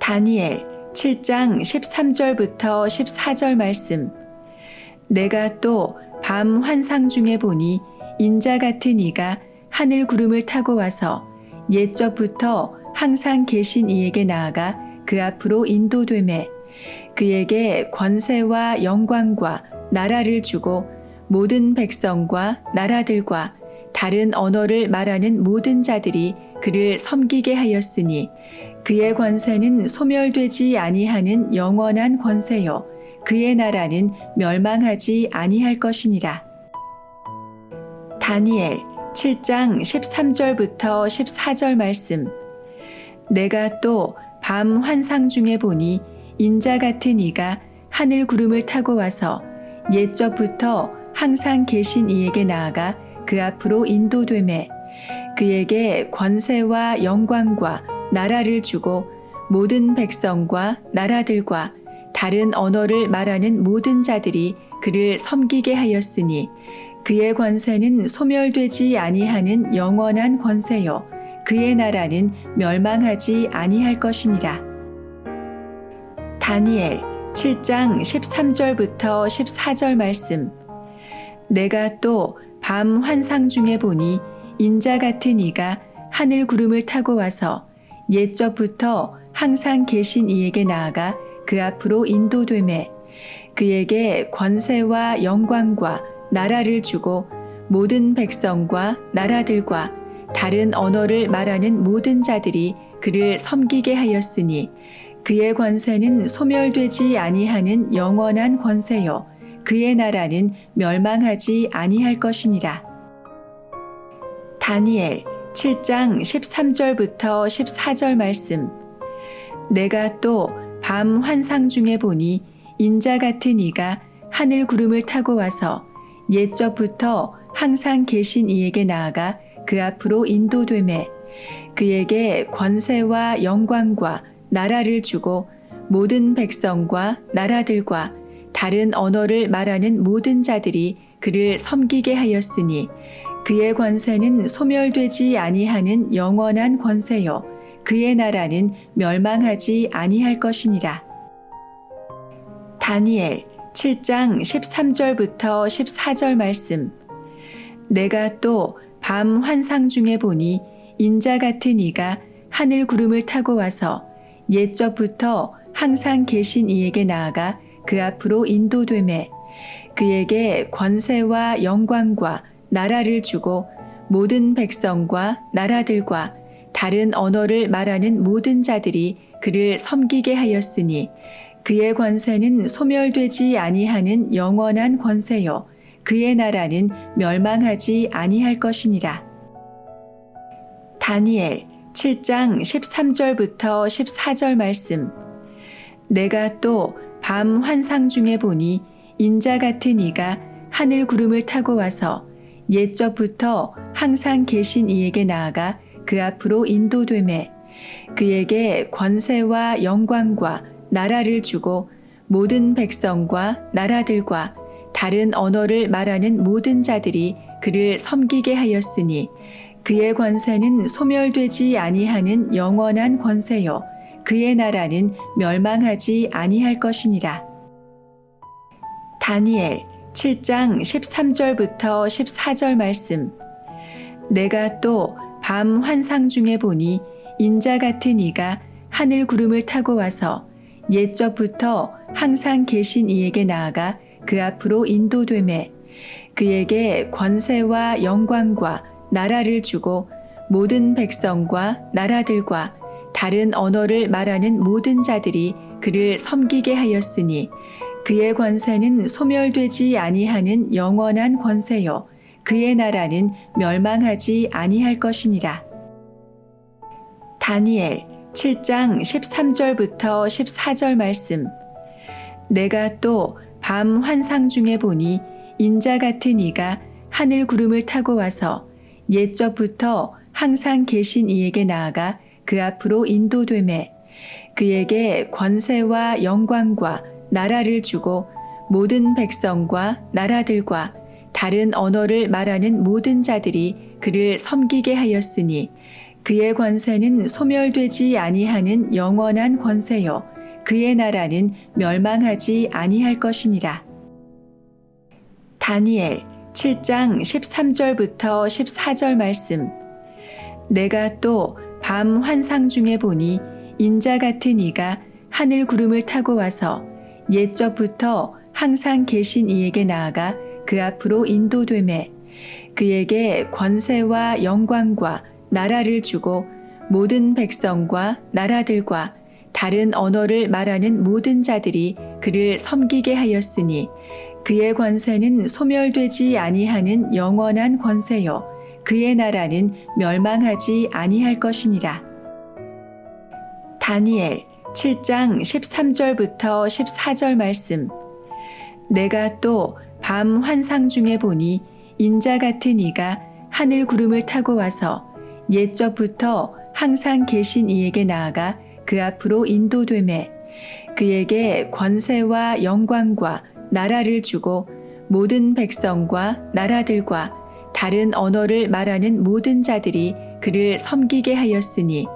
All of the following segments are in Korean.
다니엘 7장 13절부터 14절 말씀. 내가 또 밤 환상 중에 보니 인자 같은 이가 하늘 구름을 타고 와서 옛적부터 항상 계신 이에게 나아가 그 앞으로 인도되매 그에게 권세와 영광과 나라를 주고 모든 백성과 나라들과 다른 언어를 말하는 모든 자들이 그를 섬기게 하였으니 그의 권세는 소멸되지 아니하는 영원한 권세요 그의 나라는 멸망하지 아니할 것이니라. 다니엘 7장 13절부터 14절 말씀. 내가 또 밤 환상 중에 보니 인자 같은 이가 하늘 구름을 타고 와서 옛적부터 항상 계신 이에게 나아가 그 앞으로 인도되매 그에게 권세와 영광과 나라를 주고 모든 백성과 나라들과 다른 언어를 말하는 모든 자들이 그를 섬기게 하였으니 그의 권세는 소멸되지 아니하는 영원한 권세요 그의 나라는 멸망하지 아니할 것이니라. 다니엘 7장 13절부터 14절 말씀. 내가 또 밤 환상 중에 보니 인자 같은 이가 하늘 구름을 타고 와서 옛적부터 항상 계신 이에게 나아가 그 앞으로 인도되매 그에게 권세와 영광과 나라를 주고 모든 백성과 나라들과 다른 언어를 말하는 모든 자들이 그를 섬기게 하였으니 그의 권세는 소멸되지 아니하는 영원한 권세요 그의 나라는 멸망하지 아니할 것이니라. 다니엘 7장 13절부터 14절 말씀. 내가 또 밤 환상 중에 보니 인자 같은 이가 하늘 구름을 타고 와서 옛적부터 항상 계신 이에게 나아가 그 앞으로 인도되매 그에게 권세와 영광과 나라를 주고 모든 백성과 나라들과 다른 언어를 말하는 모든 자들이 그를 섬기게 하였으니 그의 권세는 소멸되지 아니하는 영원한 권세요 그의 나라는 멸망하지 아니할 것이니라. 다니엘 7장 13절부터 14절 말씀. 내가 또 밤 환상 중에 보니 인자 같은 이가 하늘 구름을 타고 와서 옛적부터 항상 계신 이에게 나아가 그 앞으로 인도되매 그에게 권세와 영광과 나라를 주고 모든 백성과 나라들과 다른 언어를 말하는 모든 자들이 그를 섬기게 하였으니 그의 권세는 소멸되지 아니하는 영원한 권세요 그의 나라는 멸망하지 아니할 것이니라. 다니엘 7장 13절부터 14절 말씀. 내가 또 밤 환상 중에 보니 인자 같은 이가 하늘 구름을 타고 와서 옛적부터 항상 계신 이에게 나아가 그 앞으로 인도되매 그에게 권세와 영광과 나라를 주고 모든 백성과 나라들과 다른 언어를 말하는 모든 자들이 그를 섬기게 하였으니 그의 권세는 소멸되지 아니하는 영원한 권세요 그의 나라는 멸망하지 아니할 것이니라. 다니엘 7장 13절부터 14절 말씀. 내가 또 밤 환상 중에 보니 인자 같은 이가 하늘 구름을 타고 와서 옛적부터 항상 계신 이에게 나아가 그 앞으로 인도되매 그에게 권세와 영광과 나라를 주고 모든 백성과 나라들과 다른 언어를 말하는 모든 자들이 그를 섬기게 하였으니 그의 권세는 소멸되지 아니하는 영원한 권세요 그의 나라는 멸망하지 아니할 것이니라. 다니엘 7장 13절부터 14절 말씀. 내가 또 밤 환상 중에 보니 인자 같은 이가 하늘 구름을 타고 와서 옛적부터 항상 계신 이에게 나아가 그 앞으로 인도되매 그에게 권세와 영광과 나라를 주고 모든 백성과 나라들과 다른 언어를 말하는 모든 자들이 그를 섬기게 하였으니 그의 권세는 소멸되지 아니하는 영원한 권세요 그의 나라는 멸망하지 아니할 것이니라. 다니엘 7장 13절부터 14절 말씀. 내가 또 밤 환상 중에 보니 인자 같은 이가 하늘 구름을 타고 와서 옛적부터 항상 계신 이에게 나아가 그 앞으로 인도되매 그에게 권세와 영광과 나라를 주고 모든 백성과 나라들과 다른 언어를 말하는 모든 자들이 그를 섬기게 하였으니 그의 권세는 소멸되지 아니하는 영원한 권세요 그의 나라는 멸망하지 아니할 것이니라. 다니엘 7장 13절부터 14절 말씀. 내가 또 밤 환상 중에 보니 인자 같은 이가 하늘 구름을 타고 와서 옛적부터 항상 계신 이에게 나아가 그 앞으로 인도되매 그에게 권세와 영광과 나라를 주고 모든 백성과 나라들과 다른 언어를 말하는 모든 자들이 그를 섬기게 하였으니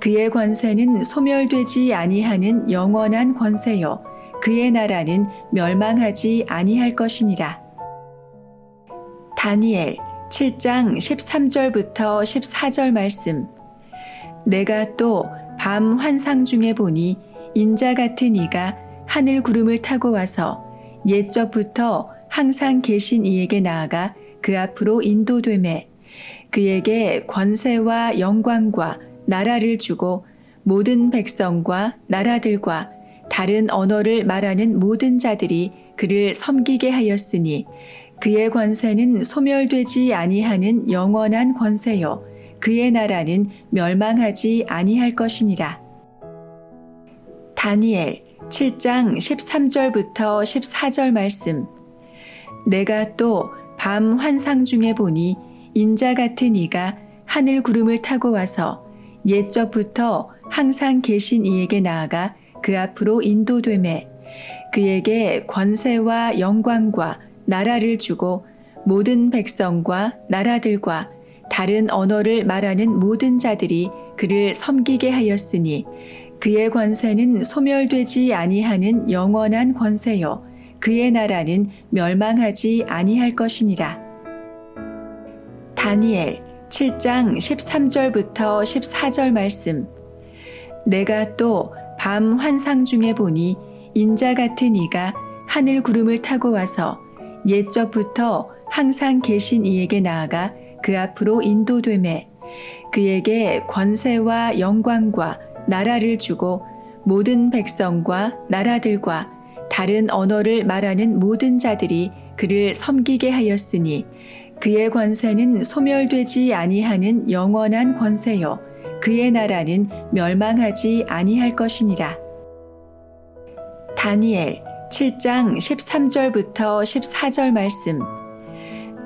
그의 권세는 소멸되지 아니하는 영원한 권세요 그의 나라는 멸망하지 아니할 것이니라. 다니엘 7장 13절부터 14절 말씀. 내가 또 밤 환상 중에 보니 인자 같은 이가 하늘 구름을 타고 와서 옛적부터 항상 계신 이에게 나아가 그 앞으로 인도되매 그에게 권세와 영광과 나라를 주고 모든 백성과 나라들과 다른 언어를 말하는 모든 자들이 그를 섬기게 하였으니 그의 권세는 소멸되지 아니하는 영원한 권세요 그의 나라는 멸망하지 아니할 것이니라. 다니엘 7장 13절부터 14절 말씀. 내가 또 밤 환상 중에 보니 인자 같은 이가 하늘 구름을 타고 와서 옛적부터 항상 계신 이에게 나아가 그 앞으로 인도되매 그에게 권세와 영광과 나라를 주고 모든 백성과 나라들과 다른 언어를 말하는 모든 자들이 그를 섬기게 하였으니 그의 권세는 소멸되지 아니하는 영원한 권세요 그의 나라는 멸망하지 아니할 것이니라. 다니엘 7장 13절부터 14절 말씀. 내가 또 밤 환상 중에 보니 인자 같은 이가 하늘 구름을 타고 와서 옛적부터 항상 계신 이에게 나아가 그 앞으로 인도되매 그에게 권세와 영광과 나라를 주고 모든 백성과 나라들과 다른 언어를 말하는 모든 자들이 그를 섬기게 하였으니 그의 권세는 소멸되지 아니하는 영원한 권세요 그의 나라는 멸망하지 아니할 것이니라. 다니엘 7장 13절부터 14절 말씀.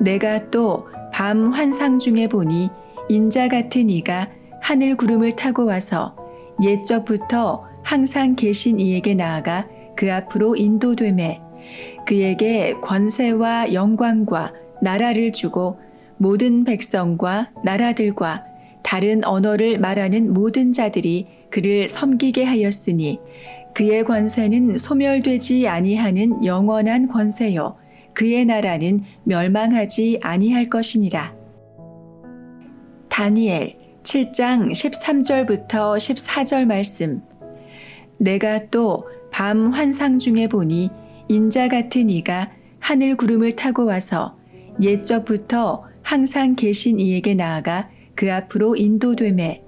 내가 또 밤 환상 중에 보니 인자 같은 이가 하늘 구름을 타고 와서 옛적부터 항상 계신 이에게 나아가 그 앞으로 인도되매 그에게 권세와 영광과 나라를 주고 모든 백성과 나라들과 다른 언어를 말하는 모든 자들이 그를 섬기게 하였으니 그의 권세는 소멸되지 아니하는 영원한 권세요 그의 나라는 멸망하지 아니할 것이니라. 다니엘 7장 13절부터 14절 말씀. 내가 또 밤 환상 중에 보니 인자 같은 이가 하늘 구름을 타고 와서 옛적부터 항상 계신 이에게 나아가 그 앞으로 인도되매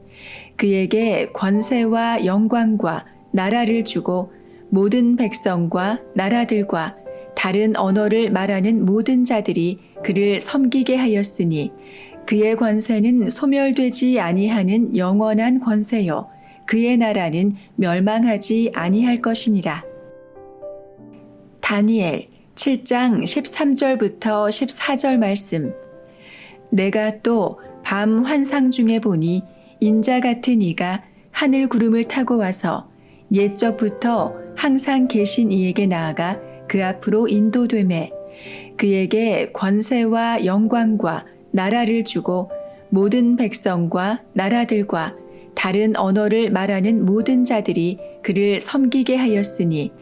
그에게 권세와 영광과 나라를 주고 모든 백성과 나라들과 다른 언어를 말하는 모든 자들이 그를 섬기게 하였으니 그의 권세는 소멸되지 아니하는 영원한 권세요 그의 나라는 멸망하지 아니할 것이니라. 다니엘 7장 13절부터 14절 말씀. 내가 또 밤 환상 중에 보니 인자 같은 이가 하늘 구름을 타고 와서 옛적부터 항상 계신 이에게 나아가 그 앞으로 인도되매 그에게 권세와 영광과 나라를 주고 모든 백성과 나라들과 다른 언어를 말하는 모든 자들이 그를 섬기게 하였으니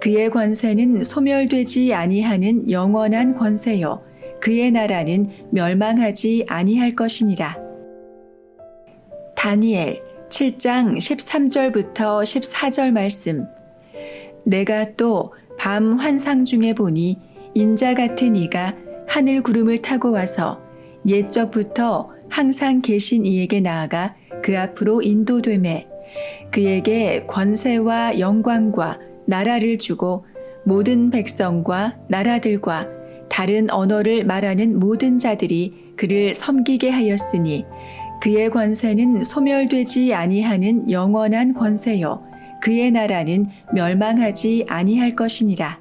그의 권세는 소멸되지 아니하는 영원한 권세요 그의 나라는 멸망하지 아니할 것이니라. 다니엘 7장 13절부터 14절 말씀. 내가 또 밤 환상 중에 보니 인자 같은 이가 하늘 구름을 타고 와서 옛적부터 항상 계신 이에게 나아가 그 앞으로 인도되매 그에게 권세와 영광과 나라를 주고 모든 백성과 나라들과 다른 언어를 말하는 모든 자들이 그를 섬기게 하였으니 그의 권세는 소멸되지 아니하는 영원한 권세요 그의 나라는 멸망하지 아니할 것이니라.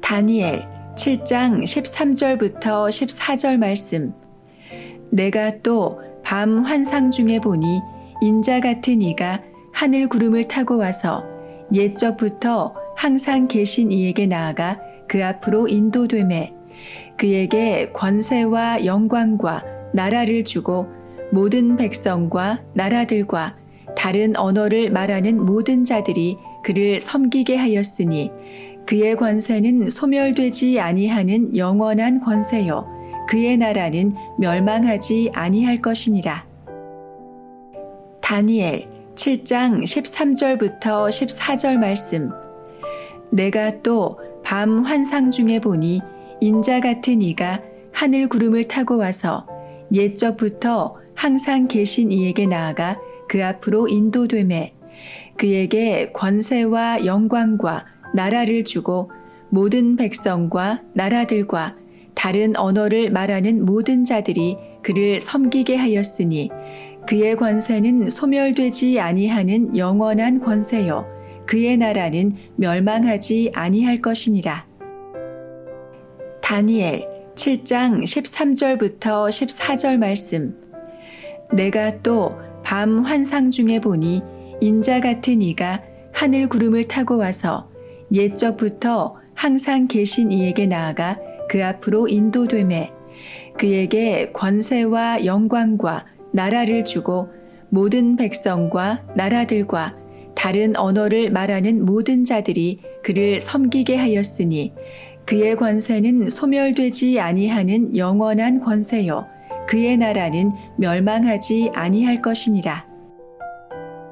다니엘 7장 13절부터 14절 말씀. 내가 또 밤 환상 중에 보니 인자 같은 이가 하늘 구름을 타고 와서 옛적부터 항상 계신 이에게 나아가 그 앞으로 인도되매 그에게 권세와 영광과 나라를 주고 모든 백성과 나라들과 다른 언어를 말하는 모든 자들이 그를 섬기게 하였으니 그의 권세는 소멸되지 아니하는 영원한 권세요 그의 나라는 멸망하지 아니할 것이니라. 다니엘 7장 13절부터 14절 말씀. 내가 또 밤 환상 중에 보니 인자 같은 이가 하늘 구름을 타고 와서 옛적부터 항상 계신 이에게 나아가 그 앞으로 인도되매 그에게 권세와 영광과 나라를 주고 모든 백성과 나라들과 다른 언어를 말하는 모든 자들이 그를 섬기게 하였으니 그의 권세는 소멸되지 아니하는 영원한 권세요 그의 나라는 멸망하지 아니할 것이니라. 다니엘 7장 13절부터 14절 말씀. 내가 또 밤 환상 중에 보니 인자 같은 이가 하늘 구름을 타고 와서 옛적부터 항상 계신 이에게 나아가 그 앞으로 인도되매 그에게 권세와 영광과 나라를 주고 모든 백성과 나라들과 다른 언어를 말하는 모든 자들이 그를 섬기게 하였으니 그의 권세는 소멸되지 아니하는 영원한 권세요 그의 나라는 멸망하지 아니할 것이니라.